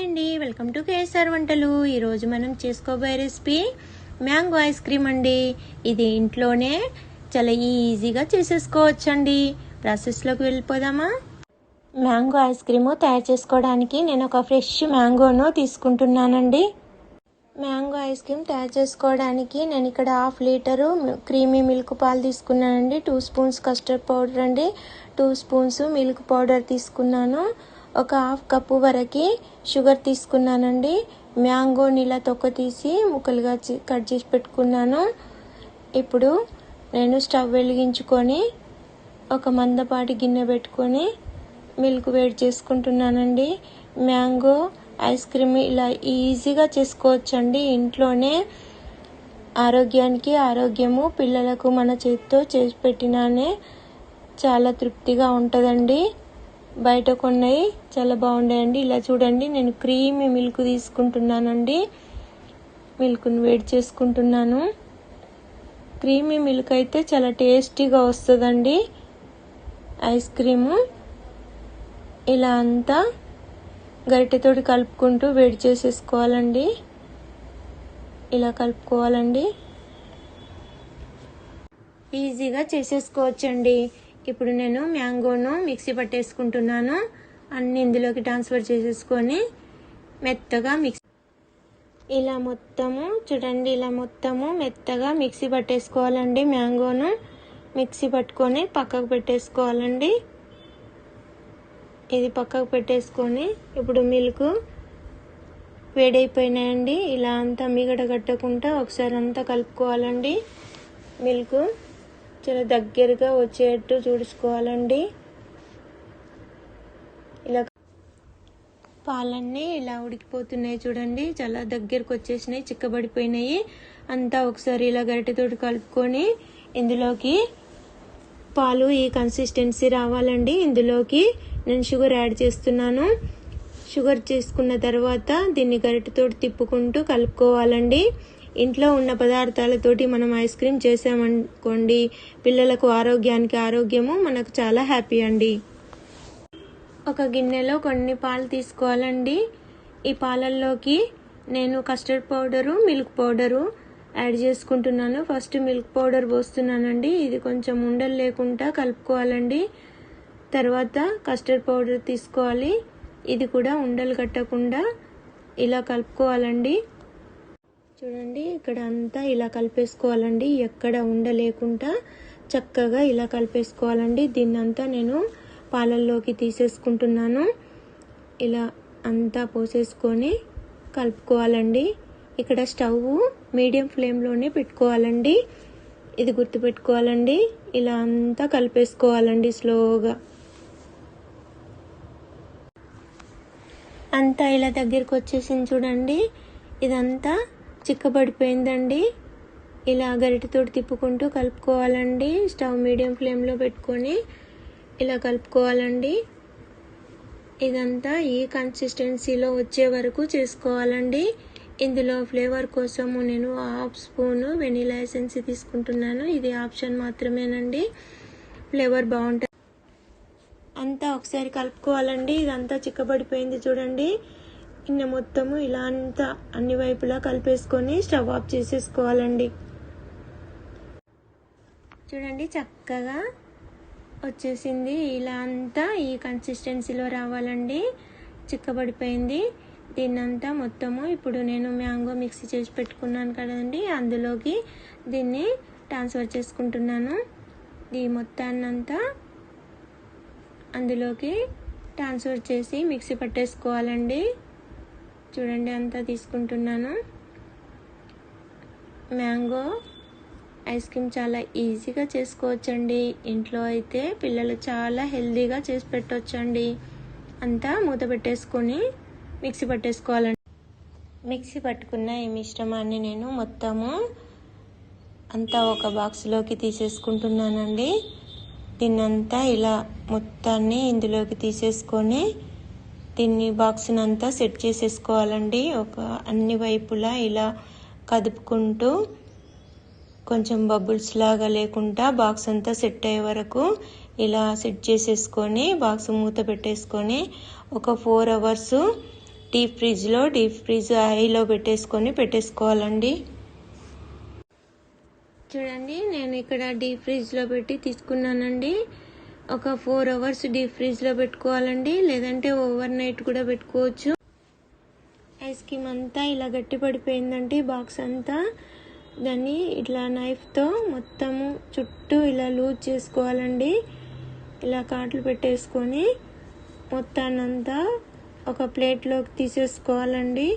Hi అండి. Welcome to KSR వంటలు. ఈరోజు మనం చేసుకోబోయే రెసిపీ మ్యాంగో ఐస్ క్రీమ్ అండి. ఇది ఇంట్లోనే చాలా ఈజీగా చేసేసుకోవచ్చండి. ప్రాసెస్లోకి వెళ్ళిపోదామా? మ్యాంగో ఐస్ క్రీమ్ తయారు చేసుకోవడానికి నేను ఒక ఫ్రెష్ మ్యాంగోను తీసుకుంటున్నానండి. మ్యాంగో ఐస్ క్రీమ్ తయారు చేసుకోవడానికి నేను ఇక్కడ హాఫ్ లీటరు క్రీమీ మిల్క్ పాలు తీసుకున్నానండి. టూ స్పూన్స్ కస్టర్డ్ పౌడర్ అండి. టూ స్పూన్స్ మిల్క్ పౌడర్ తీసుకున్నాను. ఒక హాఫ్ కప్పు వరకు షుగర్ తీసుకున్నానండి. మ్యాంగోని ఇలా తొక్క తీసి ముక్కలుగా కట్ చేసి పెట్టుకున్నాను. ఇప్పుడు నేను స్టవ్ వెలిగించుకొని ఒక మందపాటి గిన్నె పెట్టుకొని మిల్క్ వేడి చేసుకుంటున్నానండి. మ్యాంగో ఐస్ క్రీమ్ ఇలా ఈజీగా చేసుకోవచ్చండి. ఇంట్లోనే ఆరోగ్యానికి ఆరోగ్యము పిల్లలకు మన చేతితో చేసి పెట్టినానే చాలా తృప్తిగా ఉంటుందండి. బయట కొన్నవి చాలా బాగుంటాయండి ఇలా చూడండి. నేను క్రీమీ మిల్క్ తీసుకుంటున్నానండి. మిల్క్ని వేడి చేసుకుంటున్నాను. క్రీమీ మిల్క్ అయితే చాలా టేస్టీగా వస్తుందండి. Ice cream. ఇలా అంతా గరిటెతోటి కలుపుకుంటూ వేడి చేసేసుకోవాలండి. ఇలా కలుపుకోవాలండి. ఈజీగా చేసేసుకోవచ్చండి. ఇప్పుడు నేను మ్యాంగోను మిక్సీ పట్టేసుకుంటున్నాను. అన్ని ఇందులోకి ట్రాన్స్ఫర్ చేసేసుకొని మెత్తగా మిక్సీ ఇలా మొత్తము చూడండి ఇలా మొత్తము మెత్తగా మిక్సీ పట్టేసుకోవాలండి మ్యాంగోను. మిక్సీ పట్టుకొని పక్కకు పెట్టేసుకోవాలండి. ఇది పక్కకు పెట్టేసుకొని ఇప్పుడు మిల్క్ వేడైపోయినాయండి. ఇలా అంతా మిగడ కట్టకుండా ఒకసారి అంతా కలుపుకోవాలండి. మిల్క్ చాలా దగ్గరగా వచ్చేటట్టు చూసుకోవాలండి. ఇలా పాలన్నీ ఇలా ఉడికిపోతున్నాయి చూడండి. చాలా దగ్గరకు వచ్చేసినాయి చిక్కబడిపోయినాయి. అంతా ఒకసారి ఇలా గరిటెతోటి కలుపుకొని ఇందులోకి పాలు ఈ కన్సిస్టెన్సీ రావాలండి. ఇందులోకి నేను షుగర్ యాడ్ చేస్తున్నాను. షుగర్ చేసుకున్న తర్వాత దీన్ని గరిటెతోటి తిప్పుకుంటూ కలుపుకోవాలండి. ఇంట్లో ఉన్న పదార్థాలతోటి మనం ఐస్ క్రీమ్ చేసామనుకోండి పిల్లలకు ఆరోగ్యానికి ఆరోగ్యము మనకు చాలా హ్యాపీ అండి. ఒక గిన్నెలో కొన్ని పాలు తీసుకోవాలండి. ఈ పాలల్లోకి నేను custard powder milk powder add చేసుకుంటున్నాను. ఫస్ట్ మిల్క్ పౌడర్ పోస్తున్నానండి. ఇది కొంచెం ఉండలు లేకుండా కలుపుకోవాలండి. తర్వాత కస్టర్డ్ పౌడర్ తీసుకోవాలి. ఇది కూడా ఉండలు కట్టకుండా ఇలా కలుపుకోవాలండి. చూడండి ఇక్కడ అంతా ఇలా కలిపేసుకోవాలండి. ఎక్కడ ఉండలేకుండా చక్కగా ఇలా కలిపేసుకోవాలండి. దీన్నంతా నేను పాలల్లోకి తీసేసుకుంటున్నాను. ఇలా అంతా పోసేసుకొని కలుపుకోవాలండి. ఇక్కడ స్టవ్ మీడియం ఫ్లేమ్లోనే పెట్టుకోవాలండి. ఇది గుర్తుపెట్టుకోవాలండి. ఇలా అంతా కలిపేసుకోవాలండి స్లోగా. అంతా ఇలా దగ్గరికి వచ్చేసింది చూడండి. ఇదంతా చిక్కబడిపోయిందండి. ఇలా గరిటెతోటి తిప్పుకుంటూ కలుపుకోవాలండి. స్టవ్ మీడియం ఫ్లేమ్లో పెట్టుకొని ఇలా కలుపుకోవాలండి. ఇదంతా ఈ కన్సిస్టెన్సీలో వచ్చే వరకు చేసుకోవాలండి. ఇందులో ఫ్లేవర్ కోసము నేను హాఫ్ స్పూను వెనీలా ఎసెన్స్ తీసుకుంటున్నాను. ఇది ఆప్షన్ మాత్రమేనండి. ఫ్లేవర్ బాగుంటుంది అంతా ఒకసారి కలుపుకోవాలండి. ఇదంతా చిక్కబడిపోయింది చూడండి. ఇన్న మొత్తము ఇలా అంతా అన్ని వైపులా కలిపేసుకొని స్టవ్ ఆఫ్ చేసేసుకోవాలండి. చూడండి చక్కగా వచ్చేసింది. ఇలా అంతా ఈ కన్సిస్టెన్సీలో రావాలండి. చిక్కబడిపోయింది. దీన్నంతా మొత్తము ఇప్పుడు నేను మ్యాంగో మిక్సీ చేసి పెట్టుకున్నాను కదండి. అందులోకి దీన్ని ట్రాన్స్ఫర్ చేసుకుంటున్నాను. ఈ మొత్తాన్నంతా అందులోకి ట్రాన్స్ఫర్ చేసి మిక్సీ పట్టేసుకోవాలండి. చూడండి అంతా తీసుకుంటున్నాను. మ్యాంగో ఐస్ క్రీమ్ చాలా ఈజీగా చేసుకోవచ్చండి. ఇంట్లో అయితే పిల్లలు చాలా హెల్దీగా చేసి పెట్టవచ్చండి అంతా మూత పెట్టేసుకొని మిక్సీ పట్టేసుకోవాలండి. మిక్సీ పట్టుకున్న ఈ మిశ్రమాన్ని నేను మొత్తము అంతా ఒక బాక్స్లోకి తీసేసుకుంటున్నానండి. దీన్నంతా ఇలా మొత్తాన్ని ఇందులోకి తీసేసుకొని దీన్ని బాక్స్ని అంతా సెట్ చేసేసుకోవాలండి. ఒక అన్ని వైపులా ఇలా కదుపుకుంటూ కొంచెం బబుల్స్ లాగా లేకుండా బాక్స్ అంతా సెట్ అయ్యే వరకు ఇలా సెట్ చేసేసుకొని బాక్స్ మూత పెట్టేసుకొని ఒక ఫోర్ అవర్స్ డీప్ ఫ్రిడ్జ్లో డీప్ ఫ్రిడ్జ్ హైలో పెట్టేసుకొని పెట్టేసుకోవాలండి. చూడండి నేను ఇక్కడ డీప్ ఫ్రిడ్జ్లో పెట్టి తీసుకున్నానండి. ఒక ఫోర్ అవర్స్ డీప్ ఫ్రిడ్జ్లో పెట్టుకోవాలండి లేదంటే ఓవర్ నైట్ కూడా పెట్టుకోవచ్చు. ఐస్ క్రీమ్ అంతా ఇలా గట్టి పడిపోయిందండి బాక్స్ అంతా దాన్ని ఇట్లా నైఫ్తో మొత్తము చుట్టూ ఇలా లూజ్ చేసుకోవాలండి. ఇలా కాట్లు పెట్టేసుకొని మొత్తాన్నంతా ఒక ప్లేట్లోకి తీసేసుకోవాలండి.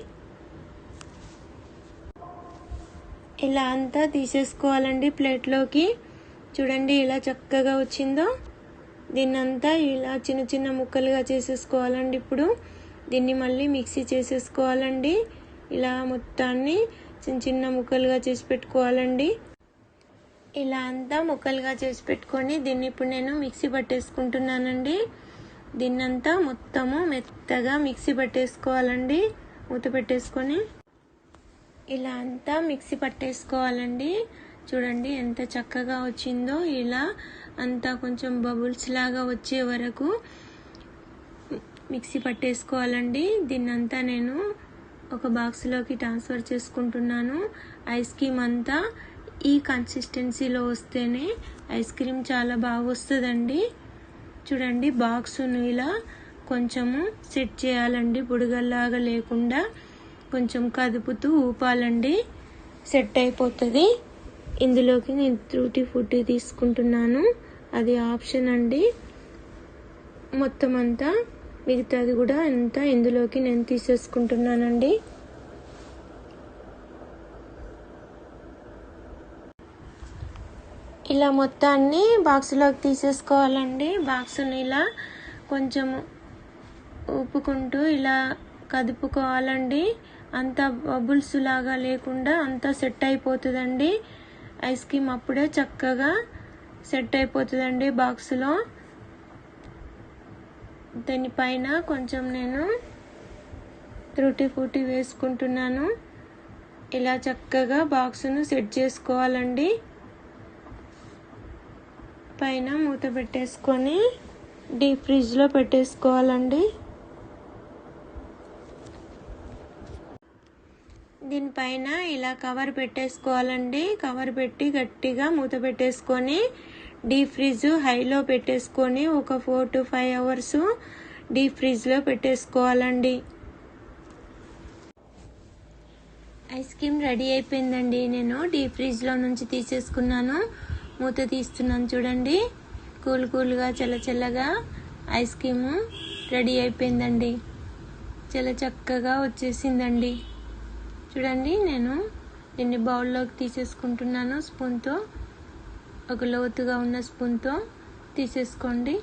ఇలా అంతా తీసేసుకోవాలండి ప్లేట్లోకి. చూడండి ఇలా చక్కగా వచ్చిందో. దీన్నంతా ఇలా చిన్న చిన్న ముక్కలుగా చేసేసుకోవాలండి ఇప్పుడు. దీన్ని మళ్ళీ మిక్సీ చేసేసుకోవాలండి. ఇలా మొత్తాన్ని చిన్న చిన్న ముక్కలుగా చేసి పెట్టుకోవాలండి. ఇలా అంతా ముక్కలుగా చేసి పెట్టుకొని దీన్ని ఇప్పుడు నేను మిక్సీ పట్టేసుకుంటున్నానండి. దీన్నంతా మొత్తము మెత్తగా మిక్సీ పట్టేసుకోవాలండి. మూత పెట్టేసుకొని. ఇలా అంతా మిక్సీ పట్టేసుకోవాలండి. చూడండి ఎంత చక్కగా వచ్చిందో. ఇలా అంతా కొంచెం బబుల్స్ లాగా వచ్చే వరకు మిక్సీ పట్టేసుకోవాలండి. దీన్నంతా నేను ఒక బాక్స్లోకి ట్రాన్స్ఫర్ చేసుకుంటున్నాను. ఐస్ క్రీమ్ అంతా ఈ కన్సిస్టెన్సీలో వస్తేనే ఐస్ క్రీమ్ చాలా బాగా వస్తుందండి చూడండి బాక్సును ఇలా కొంచెము సెట్ చేయాలండి. బుడగల్లాగా లేకుండా కొంచెం కదుపుతూ ఊపాలండి. సెట్ అయిపోతుంది. ఇందులోకి నేను త్రూటీ ఫుడ్ తీసుకుంటున్నాను. అది ఆప్షన్ అండి. మొత్తం అంతా మిగతాది కూడా అంతా ఇందులోకి నేను తీసేసుకుంటున్నానండి. ఇలా మొత్తాన్ని బాక్స్లోకి తీసేసుకోవాలండి. బాక్స్ని ఇలా కొంచెం ఊపుకుంటూ ఇలా కదుపుకోవాలండి. అంత బబుల్స్ లాగా లేకుండా అంతా సెట్ అయిపోతుందండి. ఐస్ క్రీమ్ అప్పుడే చక్కగా సెట్ అయిపోతుందండి బాక్స్లో. దానిపైన కొంచెం నేను త్రుటి ఫుటి వేసుకుంటున్నాను. ఇలా చక్కగా బాక్స్ను సెట్ చేసుకోవాలండి. పైన మూత పెట్టేసుకొని డీప్ ఫ్రిడ్జ్లో పెట్టేసుకోవాలండి. దీనిపైన ఇలా కవర్ పెట్టేసుకోవాలండి. కవర్ పెట్టి గట్టిగా మూత పెట్టేసుకొని డీప్ ఫ్రిడ్జ్ హైలో పెట్టేసుకొని ఒక four to five hours deep ఫ్రిడ్జ్లో పెట్టేసుకోవాలండి. ఐస్ క్రీమ్ రెడీ అయిపోయిందండి. నేను డీప్ ఫ్రిడ్జ్లో నుంచి తీసేసుకున్నాను. మూత తీస్తున్నాను చూడండి. కూల్ కూల్గా చల్ల చల్లగా ఐస్ క్రీమ్ రెడీ అయిపోయిందండి. చాలా చక్కగా వచ్చేసిందండి. చూడండి నేను దీన్ని బౌల్లోకి తీసేసుకుంటున్నాను స్పూన్తో ఒక లోతుగా ఉన్న స్పూన్తో తీసేసుకోండి.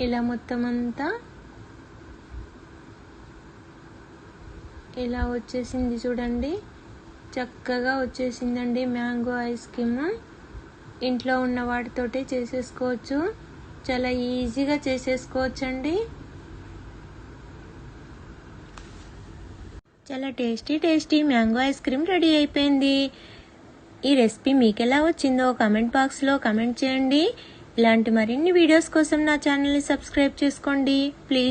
ఇలా మొత్తం అంతా ఇలా వచ్చేసింది చూడండి. చక్కగా వచ్చేసిందండి మ్యాంగో ఐస్ క్రీమ్. ఇంట్లో ఉన్న వాటితోటి చేసేసుకోవచ్చు. చాలా ఈజీగా చేసేసుకోవచ్చండి. చాలా tasty tasty mango ice cream ready అయిపోయింది. ఈ రెసిపీ మీకు ఎలా వచ్చిందో కామెంట్ బాక్స్లో కమెంట్ చేయండి. ఇలాంటి మరిన్ని వీడియోస్ కోసం నా ఛానల్ని సబ్స్క్రైబ్ చేసుకోండి. ప్లీజ్